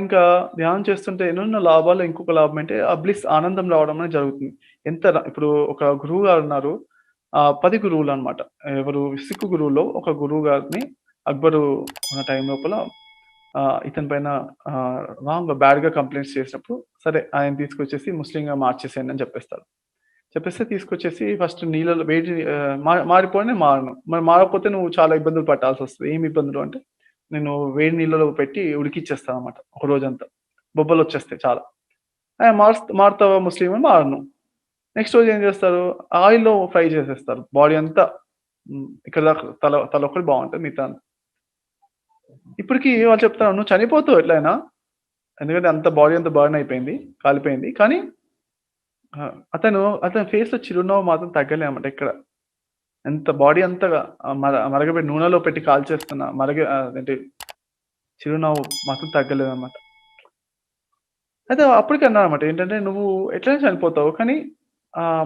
ఇంకా ధ్యానం చేస్తుంటే ఎన్నెన్నో లాభాలు ఇంకొక లాభం అంటే ఆ బ్లిస్ ఆనందం రావడం అనేది జరుగుతుంది. ఎంత ర ఇప్పుడు ఒక గురువు గారున్నారు. ఆహ్, 10 గురువులనమాట. ఎవరు సిక్కు గురువులో ఒక గురువు గారిని అక్బరు ఉన్న టైం లోపల ఆహ్, ఇతని పైన ఆహ్, రాంగ్‌గా బ్యాడ్‌గా కంప్లెయింట్స్ చేసినప్పుడు సరే ఆయన తీసుకొచ్చేసి ముస్లింగా మార్చేసేయండి అని చెప్పేస్తారు. చెప్పేస్తే తీసుకొచ్చేసి ఫస్ట్ నీళ్ళలో వేడి ఆహ్, మా మారిపోయి మారను. మరి మారకపోతే నువ్వు చాలా ఇబ్బందులు పట్టాల్సొస్తది. ఏమి ఇబ్బందులు అంటే నేను వేడి నీళ్ళలో పెట్టి ఉడికిచ్చేస్తాను అనమాట ఒక రోజంతా. బొబ్బలొచ్చేస్తాయి చాలా. ఆ! మార్స్ మారుతావా ముస్లిం అని మారను. నెక్స్ట్ రోజు ఏం చేస్తారు? ఆయిల్‌లో ఫ్రై చేసేస్తారు. బాడీ అంతా ఇక్కడ తల తల ఒకటి బాగుంటుంది మిగతా అంతా. ఇప్పటికి వాళ్ళు చెప్తారు "నువ్వు చనిపోతావు ఎట్లైనా. ఎందుకంటే అంత బాడీ అంత బర్న్ అయిపోయింది. కాలిపోయింది." కానీ అతను అతని ఫేస్‌లో చిరునవ్వు మాత్రం తగ్గలే అనమాట ఇక్కడ ఎంత బాడీ అంతా మర మరగబెట్టి నూనెలో పెట్టి కాల్చేస్తున్న మరగ అంటే అదేంటి చిరునవ్వు మాత్రం తగ్గలేదన్నమాట. అయితే అప్పటికి అనమాట ఏంటంటే "నువ్వు ఎట్లైనా చనిపోతావు. కానీ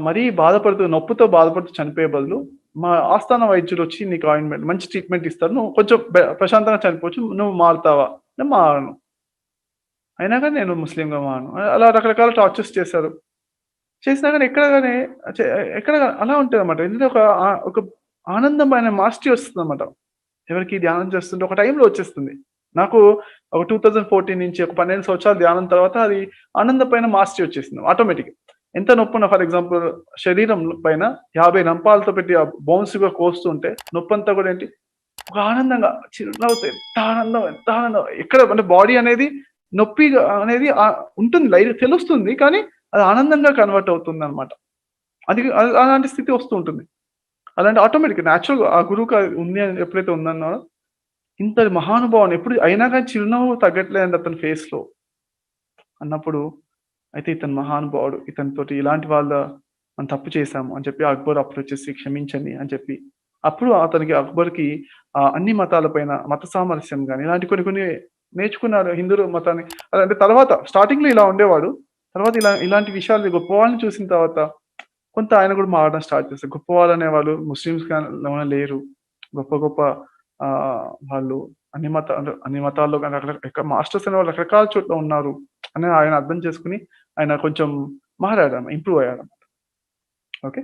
మరీ బాధపడుతూ నొప్పితో బాధపడుతూ చనిపోయే బదులు మా ఆస్థాన వైద్యులొచ్చి నీకు ఆయింట్‌మెంట్ మంచి ట్రీట్‌మెంట్ ఇస్తారు. నువ్వు కొంచెం ప్రశాంతంగా చనిపోవచ్చు. నువ్వు మారుతావా?" నేను మారను. అయినా కానీ నేను ముస్లింగా మారను. అలా రకరకాల టార్చర్స్ చేశారు. చేసినా కానీ ఎక్కడ కానీ ఎక్కడ అలా ఉంటుంది అనమాట ఎందుకంటే ఒక ఆహ్, ఒక ఆనందమైన మాస్టరీ వస్తుందన్నమాట. ఎవరికి ధ్యానం చేస్తుంటే ఒక టైంలో వచ్చేస్తుంది. నాకు ఒక 2014 నుంచి ఒక పన్నెండు సంవత్సరాలు ధ్యానం తర్వాత అది ఆనందమైన మాస్టరీ వచ్చేసింది ఆటోమేటిక్ ఎంత నొప్పున ఫర్ ఎగ్జాంపుల్ శరీరం పైన యాభై నంపాలతో పెట్టి ఆ బోన్స్‌గా కోస్తుంటే నొప్పంతా కూడా ఏంటి ఒక ఆనందంగా చిరునవ్వుతో ఎంత ఆనందం, ఎంత ఆనందం ఎక్కడ అంటే బాడీ అనేది నొప్పి అనేది ఉంటుంది లైట్ తెలుస్తుంది. కానీ అది ఆనందంగా కన్వర్ట్ అవుతుంది అనమాట అది అలాంటి స్థితి వస్తూ ఉంటుంది. అలాంటి ఆటోమేటిక్ నేచురల్‌గా ఆ గురువుకి ఉంది అని ఎప్పుడైతే ఉందన్నాడో ఇంత మహానుభావం ఎప్పుడు అయినా కానీ చిరునవ్వు తగ్గట్లేదండి అతని ఫేస్‌లో. అన్నప్పుడు అయితే ఇతను మహానుభావుడు. ఇతనితోటి ఇలాంటి వాళ్ళ మనం తప్పు చేశాము అని చెప్పి అక్బర్ అప్పుడొచ్చేసి క్షమించండి అని చెప్పి అప్పుడు అతనికి అక్బర్‌కి అన్ని మతాల పైన మత సామరస్యం కానీ ఇలాంటి కొన్ని కొన్ని నేర్చుకున్నాడు హిందూ మతాన్ని. అంటే తర్వాత స్టార్టింగ్‌లో ఇలా ఉండేవాడు. తర్వాత ఇలా ఇలాంటి విషయాలు గొప్ప వాళ్ళని చూసిన తర్వాత కొంత ఆయన కూడా మారడం స్టార్ట్ చేస్తారు గొప్ప వాళ్ళనేవాళ్ళు ముస్లిమ్స్ లేరు. గొప్ప గొప్ప వాళ్ళు అన్ని మత అన్ని మతాల్లో కానీ రకరకాల మాస్టర్స్ అనే వాళ్ళు రకరకాల చోట్ల ఉన్నారు అని ఆయన అర్థం చేసుకొని ఆయన కొంచెం మారాడు. ఇంప్రూవ్ అయ్యాడన్నమాట. ఓకే.